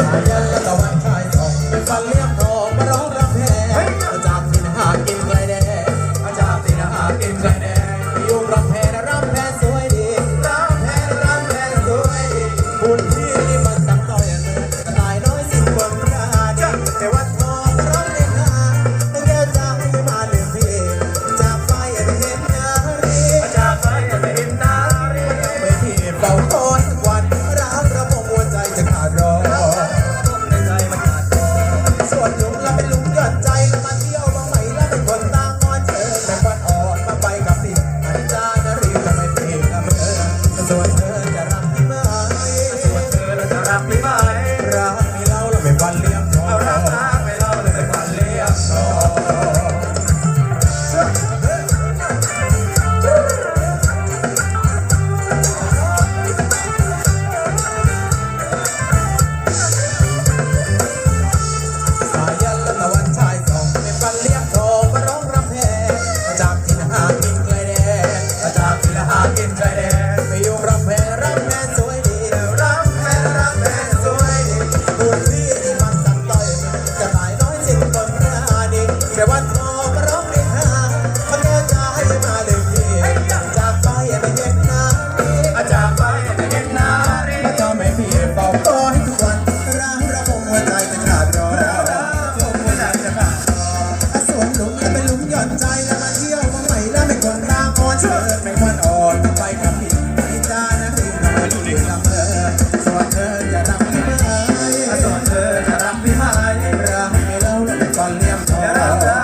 Saya 在。 เธอไม่ควรอ่อนต้ไปกับพี่ไจนะพี่น้อยที่ลำเออสวัเธอจะรักพี่ไหมสวัสดีเธอจะรักพี่ไหมรักไม่เล่าแล้อนเลี้ยงทอง